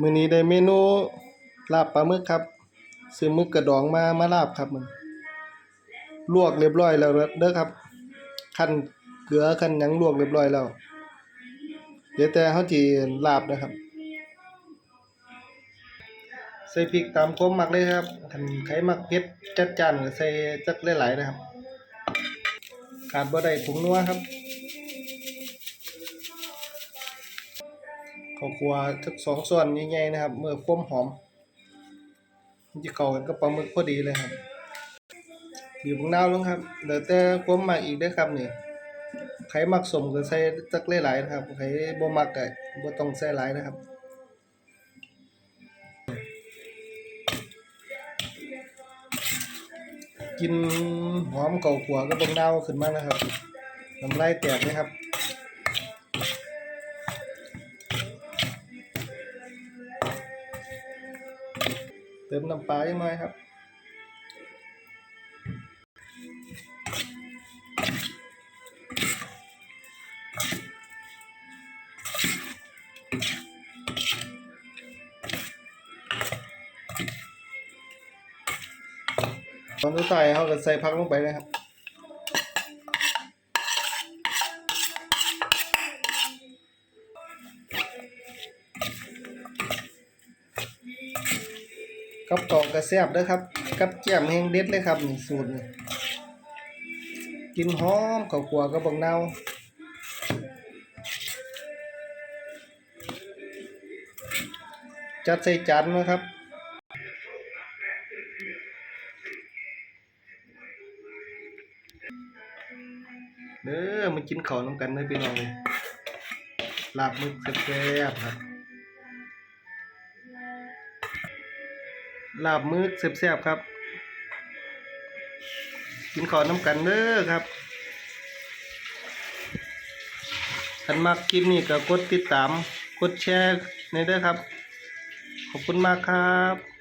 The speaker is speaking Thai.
มื้อนี้ได้เมนูลาบปลาหมึกครับ ซื้อหมึกกระดองมามาลาบครับมันลวกเรียบร้อยแล้วเด้อครับคั่นเกลือคั่นหยังลวกเรียบร้อยแล้ว เดี๋ยวแต่เฮาสิลาบนะครับ ใส่พริกตามความมักเลยครับคันใครมักเผ็ดจัดจ้านก็ใส่จักหลายๆนะครับขาดบ่ได้ผงนัวครับ ข้าวคั่วสักสองส่วนใหญ่ๆนะครับ เมื่อความหอมจะเข้ากันกับปลาหมึกพอดีเลยครับบีบมะนาวลงครับเดี๋ยวแต่ความมักอีกเด้ครับนี่ใครมักสมก็ใส่จักหลายๆนะครับใครบ่มักก็บ่ต้องใส่หลายนะครับกินหอมเก่าขัวกับบังนาขึ้นมานะครับน้ำลายแตกนะครับ เติมน้ำปลายังไงครับ ตอนสุดท้ายเขาก็ใส่พักลงไปเลยครับ กับตอกกระแซบเด้อครับ กับแจ่มแห้งเด็ดเลยครับนี่สูตรนี่กินหอมข้าวคั่วกับบักนาจัดใส่จานนะครับเด้อมากินข้าวน้ำกันเลยพี่น้องลาบมึกแซ่บๆครับ ลาบมึกแซ่บๆครับ กินขอน้ำกันเด้อครับท่านมากคลิปนี้ก็กดติดตาม กดแชร์ในเด้อครับ ขอบคุณมากครับ